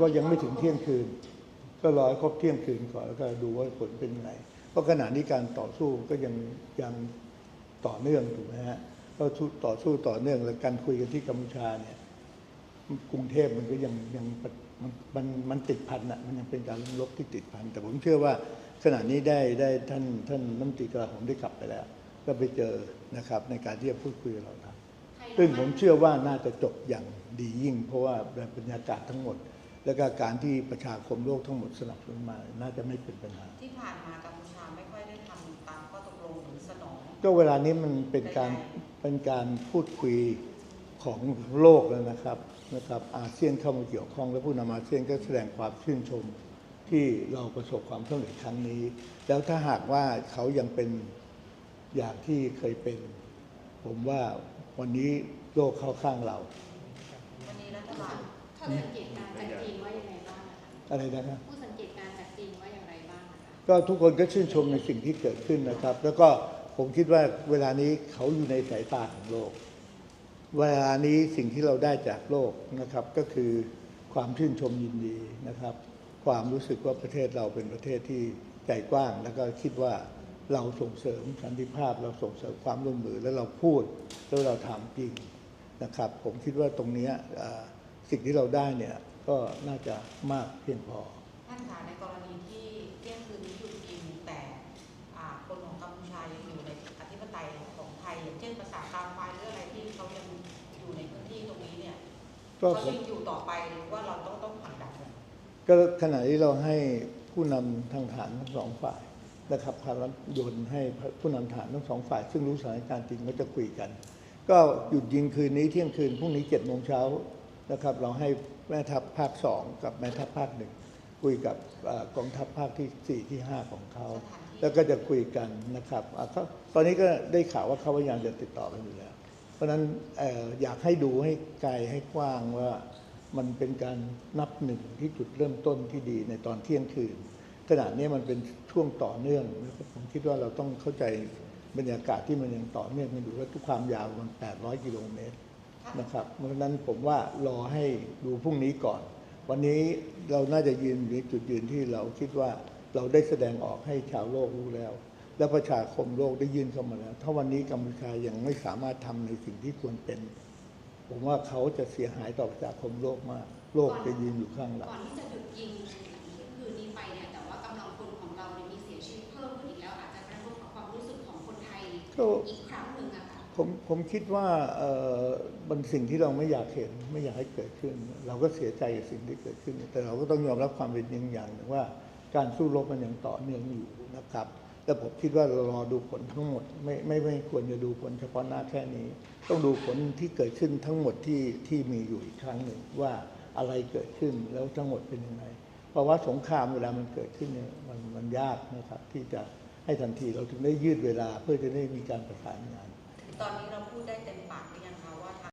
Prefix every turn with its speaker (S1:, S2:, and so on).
S1: ก็ยังไม่ถึงเที่ยงคืน ก็รอให้ครบเที่ยงคืนก่อนแล้วก็ดูว่าผลเป็นยังไง เพราะขณะนี้การต่อสู้ก็ยังยังต่อเนื่องถูกไหมฮะก็ต่อสู้ต่อเนื่องและการคุยกันที่กัมพูชาเนี่ยกรุงเทพมันก็ยังยังมันมันมันติดพันอะมันยังเป็นการลบที่ติดพันแต่ผมเชื่อว่าขณะนี้ได้ได้ท่านท่านน้ำตรีกระผมได้กลับไปแล้ว ก็ไปเจอนะครับในการที่จะพูดคุยกับเราครับซึ่งผมเชื่อว่าน่าจะจบอย่างดียิ่ง เพราะว่าบรรยากาศทั้งหมด และก็การที่ประชาคมโลกทั้งหมดสนับสนุนมา น่าจะไม่เป็นปัญหา
S2: ที่ผ่านมากัมพูชาไม่ค่อยได้ทำตามข้อตกลงหรือสนอง
S1: ก็เวลานี้มันเป็นการเป็นการพูดคุยของโลกแล้วนะครับนะครับ อาเซียนเข้ามาเกี่ยวข้อง และผู้นำอาเซียนก็แสดงความชื่นชมที่เราประสบความสำเร็จครั้งนี้ แล้วถ้าหากว่าเขายังเป็นอย่างที่เคยเป็น ผมว่าวันนี้โลกเข้าข้างเรา
S2: วันนี้รัฐบาล
S3: ถ้าสังเกตการณ์จากจีน
S1: อะไรนะครับ
S3: ผู้สังเกตการณ์จากจีนว่าอย่างไรบ้างนะคะ
S1: ก็ทุกคนก็ชื่นชมในสิ่งที่เกิดขึ้นนะครับ แล้วก็ผมคิดว่าเวลานี้เขาอยู่ในสายตาของโลก เวลานี้สิ่งที่เราได้จากโลกนะครับ ก็คือความชื่นชมยินดีนะครับ ความรู้สึกว่าประเทศเราเป็นประเทศที่ใจกว้าง แล้วก็คิดว่าเราส่งเสริมสันติภาพ เราส่งเสริมความร่วมมือแล้วเราพูดแล้วเราทำจริงนะครับ ผมคิดว่าตรงเนี้ยเอ่อสิ่งที่เราได้เนี่ย ก็น่าจะมากเพียงพอ
S2: ท่านคะในกรณีที่เที่ยงคืนนี้หยุดยิงแต่อ่าคนของกัมพูชายังอยู่ในอธิปไตยของไทยอย่างเช่นภาษาตามไฟหรืออะไรที่เขายังอยู่ในพื้นที่ตรงนี้เนี่ย
S1: ก็
S2: เขา
S1: ผม
S2: ยังอยู่ต่อไปหรือว่าเราต้องต้องผลักดันเนี่ย
S1: ก็ขณะที่เราให้ผู้นำทางฐานทั้งสองฝ่ายนะครับพารัโยนให้ผู้นำฐานทั้งสองฝ่าย ซึ่งรู้สถานการณ์จริงก็จะคุยกัน ก็หยุดยิงคืนนี้เที่ยงคืนพรุ่งนี้เจ็ดโมงเช้า นะครับเราให้แม่ทัพภาคสองกับแม่ทัพภาคหนึ่งคุยกับเอ่อกองทัพภาคที่สี่ที่ห้าของเขาแล้วก็จะคุยกันนะครับอะเขาตอนนี้ก็ได้ข่าวว่าเขาพยายามจะติดต่อกันอยู่แล้ว เพราะฉะนั้นเอ่ออยากให้ดูให้ไกลให้กว้างว่ามันเป็นการนับหนึ่งที่จุดเริ่มต้นที่ดีในตอนเที่ยงคืนขณะนี้มันเป็นช่วงต่อเนื่องนะครับผมคิดว่าเราต้องเข้าใจบรรยากาศที่มันยังต่อเนื่องกันอยู่และทุกความยาวมัน 800 กิโลเมตร นะครับ เพราะฉะนั้นผมว่ารอให้ดูพรุ่งนี้ก่อน วันนี้เราน่าจะยืนอยู่ในจุดยืนที่เราคิดว่าเราได้แสดงออกให้ชาวโลกรู้แล้ว และประชาคมโลกได้ยื่นเข้ามาแล้ว ถ้าวันนี้กัมพูชายังไม่สามารถทำในสิ่งที่ควรเป็น ผมว่าเขาจะเสียหายต่อประชาคมโลกมาก โลกจะยืนอยู่ข้างเรา
S3: ก่อนที่จะหยุดยิงเที่ยงคืนนี้ไปเนี่ยแต่ว่ากำลังพลของเราเนี่ยมีเสียชีวิตเพิ่มขึ้นอีกแล้วอาจจะกระทบกับความรู้สึกของคนไทย
S1: ก็
S3: อีก
S1: ผมผมคิดว่าเอ่อมันสิ่งที่เราไม่อยากเห็นไม่อยากให้เกิดขึ้น เราก็เสียใจกับสิ่งที่เกิดขึ้น แต่เราก็ต้องยอมรับความเป็นจริงอย่างหนึ่งว่า การสู้รบมันยังต่อเนื่องอยู่นะครับแต่ผมคิดว่าเรารอดูผลทั้งหมดไม่ไม่ไม่ควรจะดูผลเฉพาะหน้าแค่นี้ ต้องดูผลที่เกิดขึ้นทั้งหมดที่ที่มีอยู่อีกครั้งหนึ่งว่าอะไรเกิดขึ้นแล้วทั้งหมดเป็นยังไงเพราะว่าสงครามเวลามันเกิดขึ้นเนี่ยมันมันยากนะครับที่จะให้ทันทีเราถึงได้ยืดเวลาเพื่อจะได้มีการประสานงาน
S2: ตอนนี้เราพูดได้เต็มปากหรือยังคะ